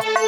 আমি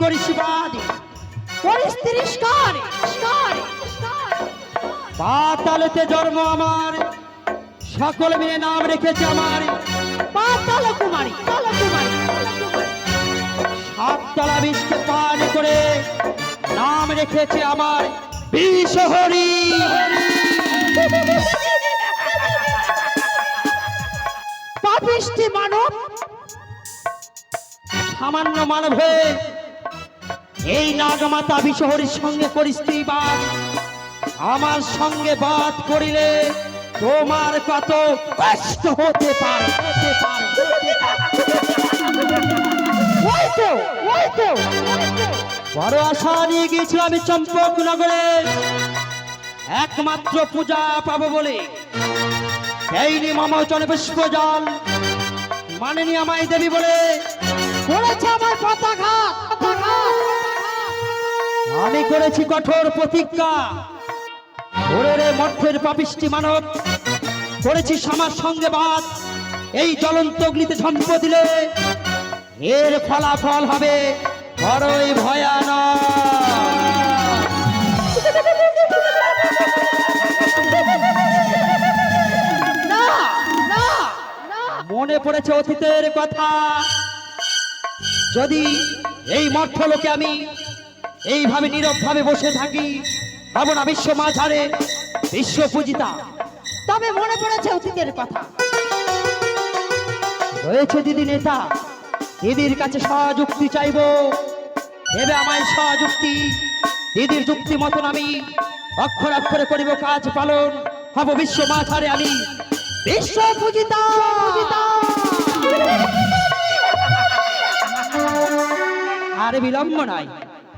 করিস বাদ করিস তিরস্কার পাতালেতে জন্ম আমার। সকল মিলে নাম রেখেছে আমার। পাতাল কুমারী সাততলা বিষকে পান করে নাম রেখেছে আমার বিষহরি পাপিষ্টি মানব। সামান্য মানব হয়ে এই নাগমাতা বিষহরির সঙ্গে করিস তুই বাদ। আমার সঙ্গে বাদ করিলে তোমার কত কষ্ট হতে পারে বড় আশা নিয়ে গিয়েছি আমি চম্পক নগরে। একমাত্র পূজা পাবো বলে। এইনি মামা চলে পুষ্প জল। মানেনি আমায় দেবী বলে। করেছে আমার পতাঘাত। আমি করেছি কঠোর প্রতিজ্ঞা। ওরে রে মঠের পাপিষ্টি মানব, করেছি আমার সঙ্গে বাদ এই জ্বলন্ত অগ্নিতে ঝম্প দিলে এর ফলাফল হবে বড়ই ভয়ানক। মনে পড়েছে অতীতের কথা। যদি এই মর্থলোকে আমি এইভাবে নীরব ভাবে বসে থাকি ভাবনা বিশ্ব মাঝারে বিশ্ব পূজিতা। তবে মনে পড়েছে অতীতের কথা। রয়েছে দিদি নেতা দিদির কাছে সহযুক্তি চাইব। দেবে আমায় সহযুক্তি দিদির যুক্তি মতন আমি। অক্ষর অক্ষরে করিব কাজ পালন হব বিশ্ব মাঝারে আমি। বিশ্ব পূজিতা! আর বিলম্ব নাই।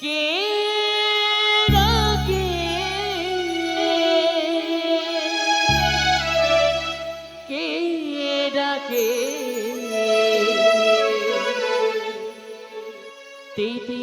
কে ডাকে কে ডাকে দিদি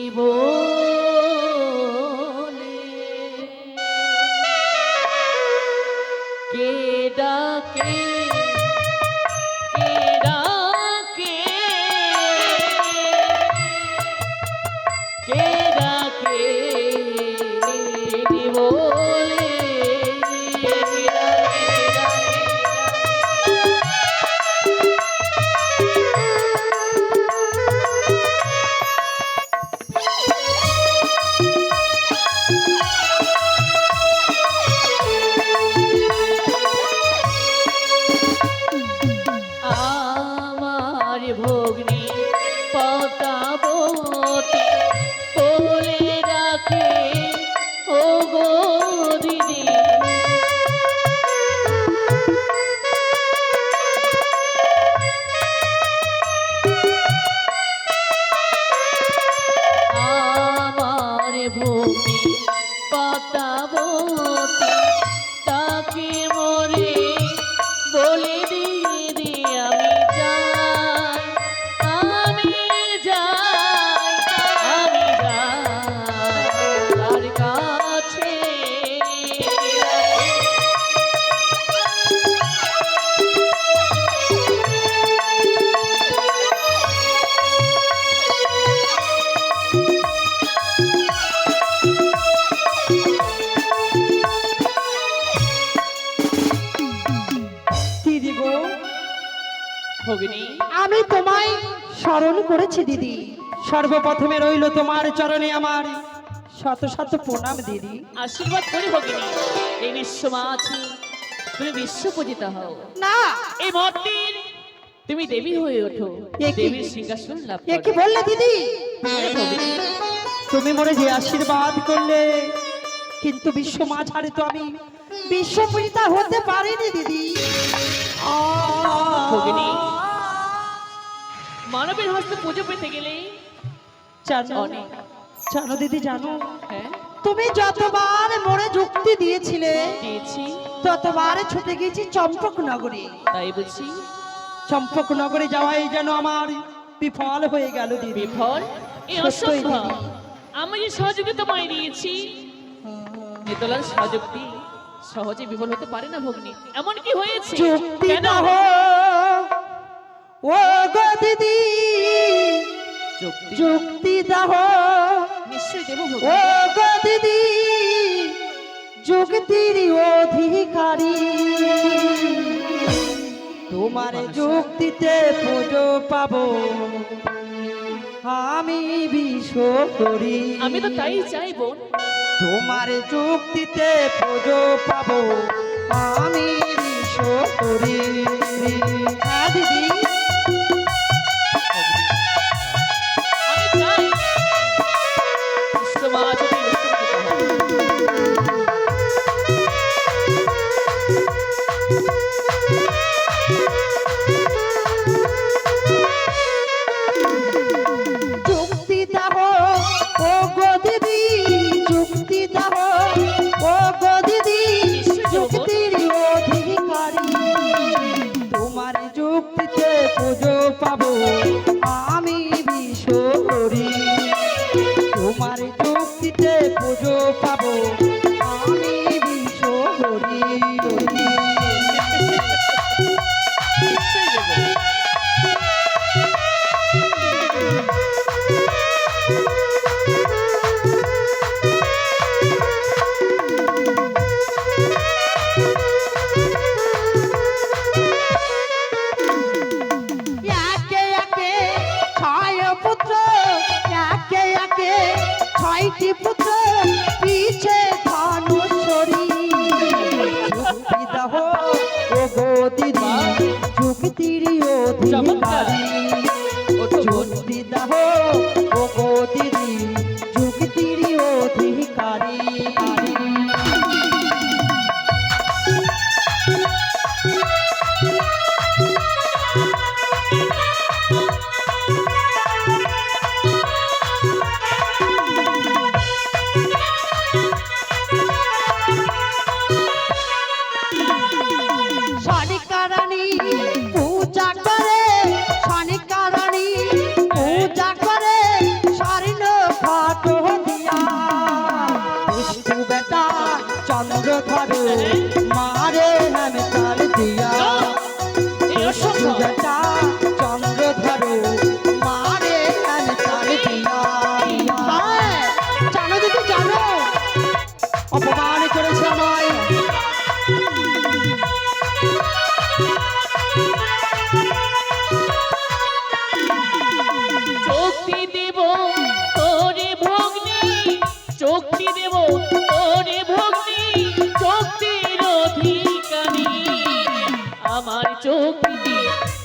সর্বপ্রথমে রইল তোমার চরণে আমার। শত শত প্রণাম দিদি। আশীর্বাদ করি ভগিনী এই বিশ্ব মা আছে তুমি বিশ্ব পূজিতা হও। না। এই মন্দির তুমি দেবী হয়ে ওঠো দেবীর সিংহাসন লাভ কি বললে দিদি? হ্যাঁ, তুমি মনে যে আশীর্বাদ করলে কিন্তু বিশ্ব মাঝারে তো আমি বিশ্ব পূজিতা হতে পারিনি দিদি। ভগিনী। মানবের হস্তে পুজো পেতে গেলে জানো অনেক। জানো দিদি জানো? হ্যাঁ। তুমি যতবার মনে যুক্তি দিয়েছিলে দিয়েছি। ততবার ছুটে গেছি চম্পক নগরে তাই বলছি। চম্পক নগরে যাওয়াই যেন আমার বিফল হয়ে গেল দিদি। বিফল? এই অসম্ভব। আমি যে সহযোগিতা তোমায় দিয়েছি নেতলার সহযোগী সহজে বিফল হতে পারে না ভগ্নি। এমন কি হয়েছে? যুক্তি ও গো দিদি যুক্তি। দাহ। দেবো ও গো দিদি যুক্তির অধিকারী। তোমার যুক্তিতে পুজো পাবো। আমি বিশ্ব করি। আমি তো তাই চাই বোন। তোমার যুক্তিতে পুজো পাবো। আমি বিশ্ব করি। আমার চোখটি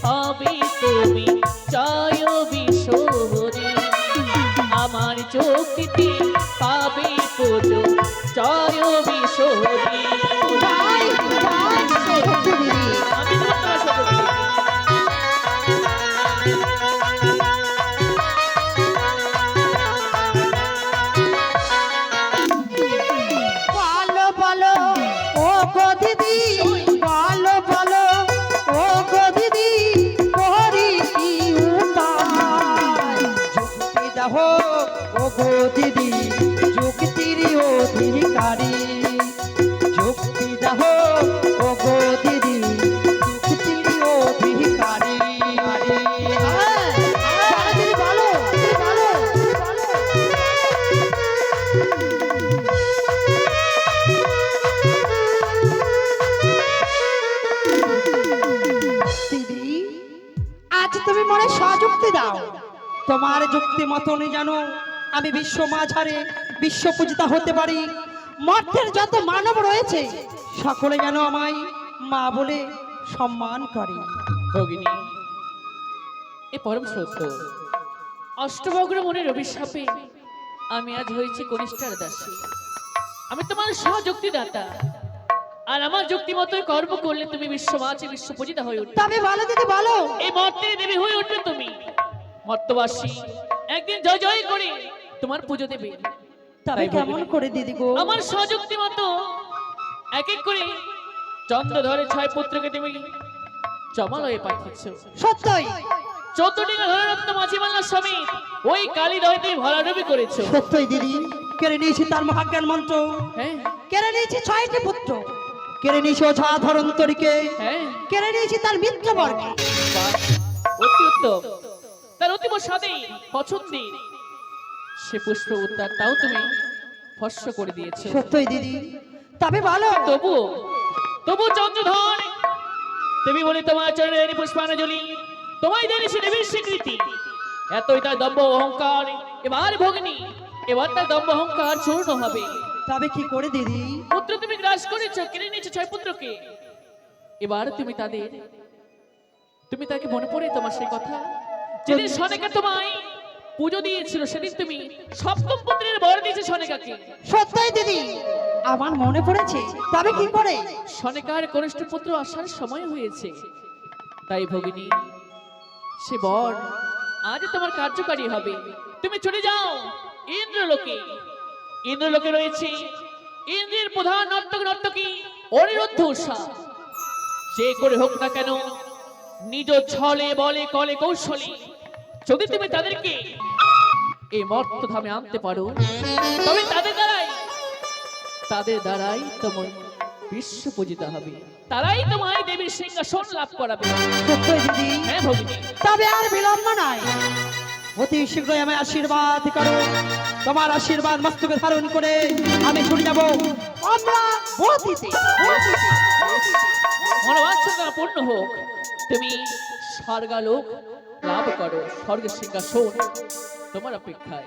হবে তুমি জয় বিশ্বরে। আমার চোখটি পাবে পুজো জয় সত্যি দিদি তোমার যুক্তি মতনই জানো। আমি বিশ্ব মাঝারে বিশ্ব পূজিতা হতে পারি। মর্তের যত মানব রয়েছে সকলে যেন আমায় মা বলে সম্মান করে। ভগিনী এ পরম সত্য অষ্টবগ্র মনের অভিশাপে আমি আজ হয়েছি কনিষ্ঠার দাসী। আমি তোমার সহযুক্তি দাতা আর আমার যুক্তি মতোই কর্ম করলে তুমি বিশ্ব মাঝে বিশ্ব পূজিতা হয়ে উঠবে। তবে বলো দিদি বলো। এই মর্তের দেবী হয়ে উঠবে তুমি। মর্তবাসী একদিন জয় জয় করে তোমার পুজো দেবে। তবে কেমন করে দিদি গো? আমার সহযুক্তি মতো এক এক করে চন্দ্রধরে ছয় পুত্রকে তুমি জমালয়ে পাঠিয়েছ। সত্যই? চৌদ্দটিকা ধররত্ন মাঝিমাল্লা সমেত ওই কালী দয় তুমি ভরাডুবি করেছ। সত্যই দিদি কেড়ে নিয়েছি তার মহাজ্ঞান মন্ত্র। হ্যাঁ। কেড়ে নিয়েছি ছয়টি পুত্র। কেড়ে নিয়েছি ওঝা ধরন্তরীকে হ্যাঁ। কেড়ে নিয়েছি তার মিত্রবর্গে। অতি উত্তম। তার অতীব সাদে পছন্দের সে পুষ্প উত্তারটাও তুমি ভস্য করে দিয়েছ। সত্যই দিদি তবে বলো। তবু তবু চন্দ্রধর তুমি বলে তোমার চরণে দেনি পুষ্পাঞ্জলি তোমায় দেনি সে দেবীর স্বীকৃতি। এতই তার দম্ভ অহংকার এবার ভগ্নি এবার তার দম্ভ অহংকার চূর্ণ হবে। তবে কি করে দিদি? পুত্র তুমি গ্রাস করেছ কিনে নিয়েছো ছয় পুত্রকে। এবার তুমি তাদের তুমি তাকে মনে পড়ে তোমার সেই কথা? যেদিন সনেকা তোমায় পুজো দিয়েছিল সেদিন তুমি সপ্তম পুত্রের বর দিয়েছে সনেকাকে। সত্যই দিদি। আমার মনে পড়েছে তবে কি করে? সনেকার কনিষ্ঠ পুত্র আসার সময় হয়েছে। তাই ভগিনী সে বর আজ তোমার কার্যকারী হবে। তুমি চলে যাও ইন্দ্রলোকে। ইন্দ্রলোকে রয়েছে ইন্দ্রের প্রধান নর্তক নর্তকী অনিরুদ্ধ উষা যে করে হোক না কেন নিজ ছলে বলে কলে কৌশলে যদি তুমি তাদেরকে এই মর্ত ধামে আনতে পারো তবে তাদের দ্বারাই তাদের দ্বারাই তোমার বিশ্ব পূজিত হবে। তারাই তোমায় দেবীর সিংহাসন লাভ করাবে। দিদি। হ্যাঁ ভগিনী। তবে আর বিলম্ব নাই অতি শীঘ্রই আমায় আশীর্বাদ করো। তোমার আশীর্বাদ মস্তকে ধারণ করে আমি ছুটে যাব আমরা মনোবাঞ্ছনা পূর্ণ হোক। তুমি স্বর্গালোক লাভ করো স্বর্গের সিংহাসন তোমার অপেক্ষায়।